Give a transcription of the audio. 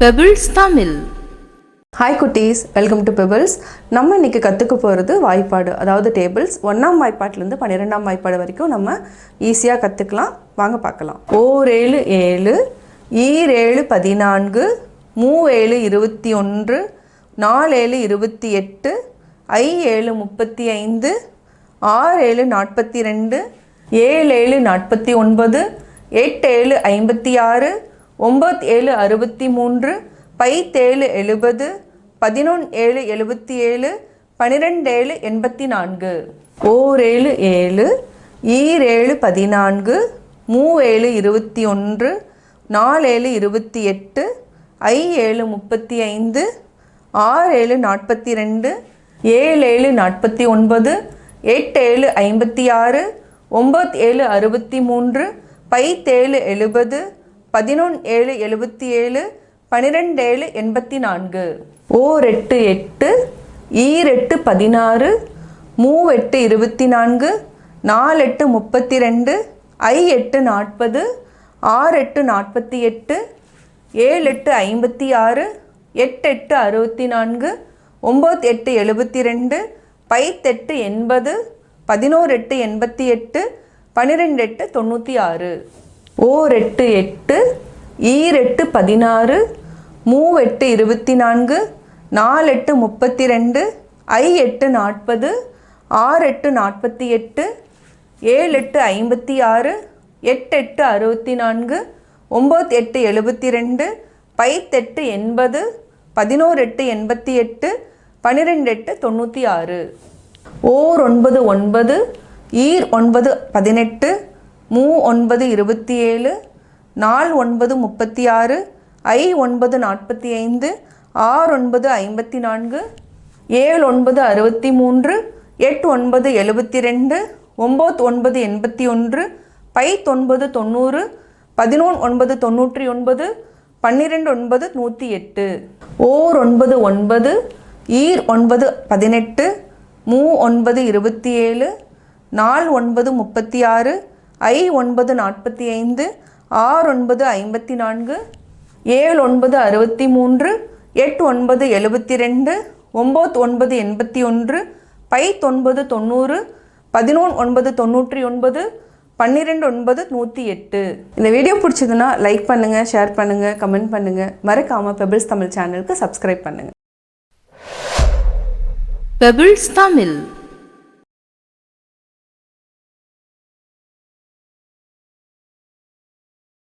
Pebbles Tamil hi குட்டீஸ். Welcome to Pebbles நம்ம இன்னைக்கு கற்றுக்க போகிறது வாய்ப்பாடு அதாவது டேபிள்ஸ் ஒன்றாம் வாய்ப்பாட்டிலேருந்து பன்னிரெண்டாம் வாய்ப்பாடு வரைக்கும் நம்ம ஈஸியாக கற்றுக்கலாம் வாங்க பார்க்கலாம். ஓர் ஏழு ஏழு. ஈரேழு பதினான்கு. மூவேழு இருபத்தி ஒன்று. நாலேழு இருபத்தி எட்டு. ஐ ஏழு முப்பத்தி ஐந்து. ஆறு ஏழு நாற்பத்தி ரெண்டு. ஏழு ஏழு நாற்பத்தி ஒன்பது. எட்டு ஏழு ஐம்பத்தி ஆறு. ஒம்பது ஏழு அறுபத்தி மூன்று பைத்தேழு எழுபது பதினொன்று ஏழு எழுபத்தி ஏழு பன்னிரெண்டு ஏழு எண்பத்தி நான்கு. ஓர் ஏழு ஏழு ஈரேழு பதினான்கு மூவேழு இருபத்தி ஒன்று நாலேழு இருபத்தி எட்டு ஐ ஏழு முப்பத்தி ஐந்து ஆறு ஏழு நாற்பத்தி ரெண்டு ஏழு ஏழு நாற்பத்தி ஒன்பது எட்டு ஏழு ஐம்பத்தி ஆறு ஒம்பது ஏழு அறுபத்தி மூன்று பைத்தேழு எழுபது பதினொன்று ஏழு எழுபத்தி ஏழு பன்னிரெண்டு ஏழு எண்பத்தி நான்கு. ஓர் எட்டு எட்டு ஈரெட்டு பதினாறு மூவெட்டு இருபத்தி நான்கு நாலு எட்டு முப்பத்தி ரெண்டு ஐ எட்டு நாற்பது ஆறு எட்டு நாற்பத்தி எட்டு ஏழு எட்டு ஐம்பத்தி ஆறு எட்டு எட்டு அறுபத்தி நான்கு ஒம்பது எட்டு எழுபத்தி ரெண்டு பைத்தெட்டு எண்பது பதினோரு எட்டு எண்பத்தி எட்டு பன்னிரெண்டு எட்டு தொண்ணூற்றி ஆறு. ஓர் எட்டு எட்டு ஈரெட்டு பதினாறு மூவெட்டு இருபத்தி நான்கு நாலு எட்டு முப்பத்தி ரெண்டு ஐ எட்டு நாற்பது ஆறு எட்டு நாற்பத்தி எட்டு ஏழு எட்டு ஐம்பத்தி ஆறு எட்டு எட்டு அறுபத்தி நான்கு ஒம்பது எட்டு எழுபத்தி ரெண்டு பைத்தெட்டு எண்பது பதினோரு எட்டு எண்பத்தி எட்டு பன்னிரெண்டு எட்டு தொண்ணூற்றி ஆறு ஓர் ஒன்பது ஒன்பது ஈர் ஒன்பது பதினெட்டு மூ ஒன்பது இருபத்தி ஏழு நாள் ஒன்பது முப்பத்தி ஆறு ஐ ஒன்பது நாற்பத்தி ஐந்து ஆறு ஒன்பது ஐம்பத்தி நான்கு ஏழு ஒன்பது அறுபத்தி மூன்று எட்டு ஒன்பது எழுபத்தி ரெண்டு ஒம்பது ஒன்பது எண்பத்தி ஒன்று பைத்தொன்பது தொண்ணூறு பதினொன்று ஒன்பது தொண்ணூற்றி ஒன்பது பன்னிரெண்டு ஒன்பது நூற்றி எட்டு ஓர் ஒன்பது ஒன்பது ஈர் ஒன்பது பதினெட்டு மூ ஒன்பது இருபத்தி ஏழு நாள் ஒன்பது முப்பத்தி ஆறு ஐ ஒன்பது நாற்பத்தி ஐந்து ஆறு ஒன்பது ஐம்பத்தி நான்கு ஏழு ஒன்பது அறுபத்தி மூன்று எட்டு ஒன்பது எழுபத்தி ரெண்டு ஒம்பது ஒன்பது எண்பத்தி ஒன்று பை தொன்பது தொண்ணூறு பதினொன்று ஒன்பது தொண்ணூற்றி ஒன்பது பன்னிரெண்டு ஒன்பது நூற்றி எட்டு. இந்த வீடியோ பிடிச்சதுன்னா லைக் பண்ணுங்கள் ஷேர் பண்ணுங்கள் கமெண்ட் பண்ணுங்கள் மறக்காமல் பெபிள்ஸ் தமிழ் சேனலுக்கு சப்ஸ்கிரைப் பண்ணுங்கள் பெபிள்ஸ் தமிழ்.